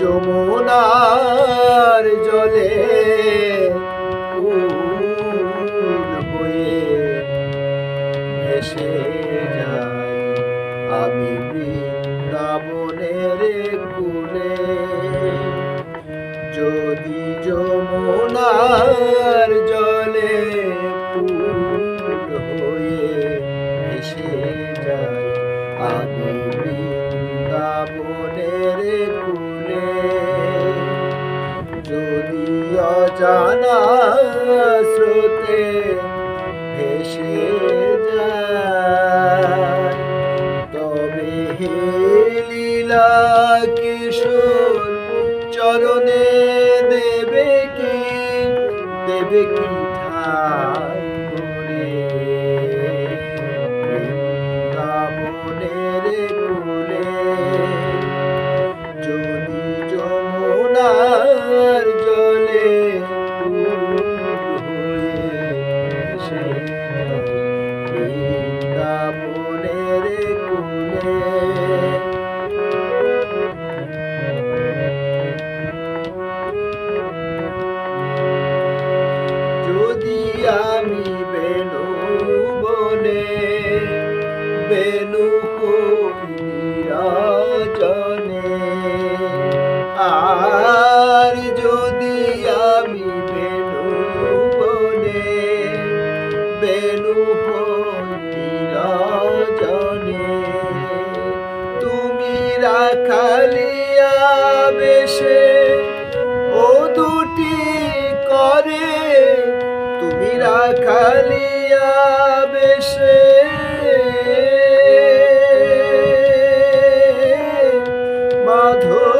যমুনার জলে ভেসে যায়। আমি বৃন্দাবনের কুলে যদি যমুনার জলে অজানা স্রোতে ভেসে যায়। তবে হে লীলা কিশোর চরণে দেবে কি? দেবে কি ঠাই? যদি আমি বেনু বনে বেনু নিরাজনে আর আমি বেনু বনে বেনু তুমি রাখালিয়া বেশে মাধব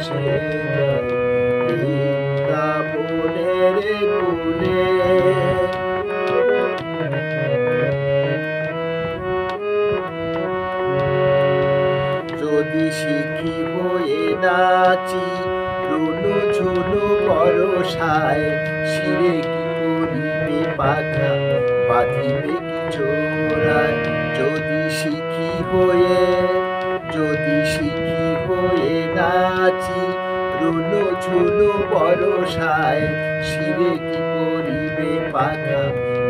যদি শিখি হয়ে নাচি রুনু ঝুনু বরসায় শিরে কি করিবে পাখা বাঁধিবে কি ঝুনু বরসায় শিরে কি করিবে পাখা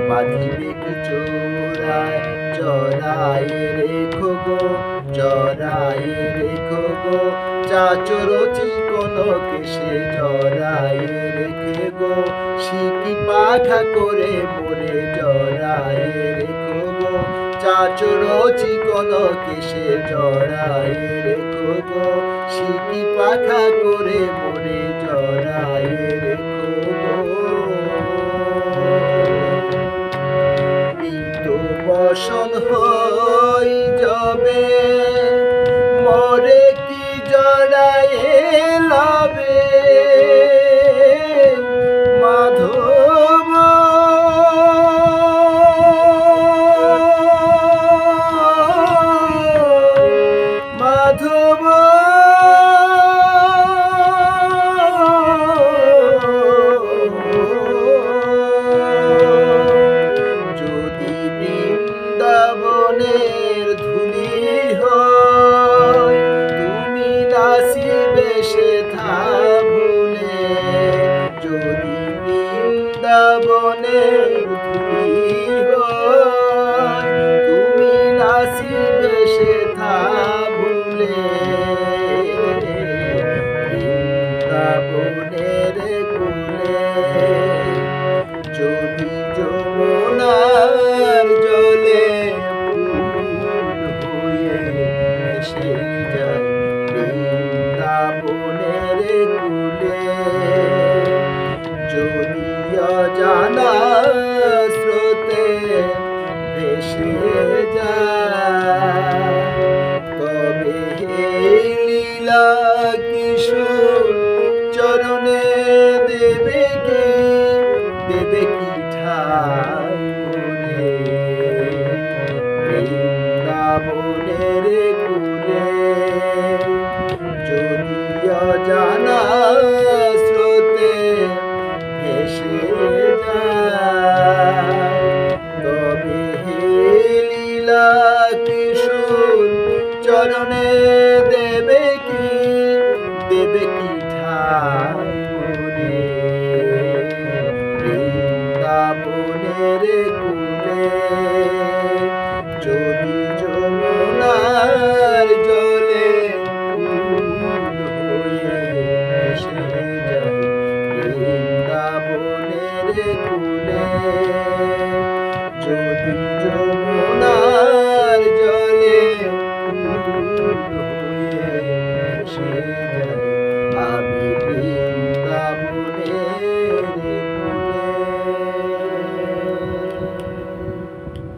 বাঁধিবে কি চোরায় চড়ায় রেখো গো জরায় রেখো গো। চাচর চিকন কেসে জরায় রেখে গো। শিকি পাখা করে মোরে জরায় রেখো চাচর চিকন কেসে জরায় রেখো শিকি পাখা করে মনে জরায় রেখো মৃত বসন হই যাবে তুমি নাসিবে সে থা ভুলে বনের কুলে, যদি যমুনার জলে হয়ে মিশে যায় বনের কুলে যদি জানা যায়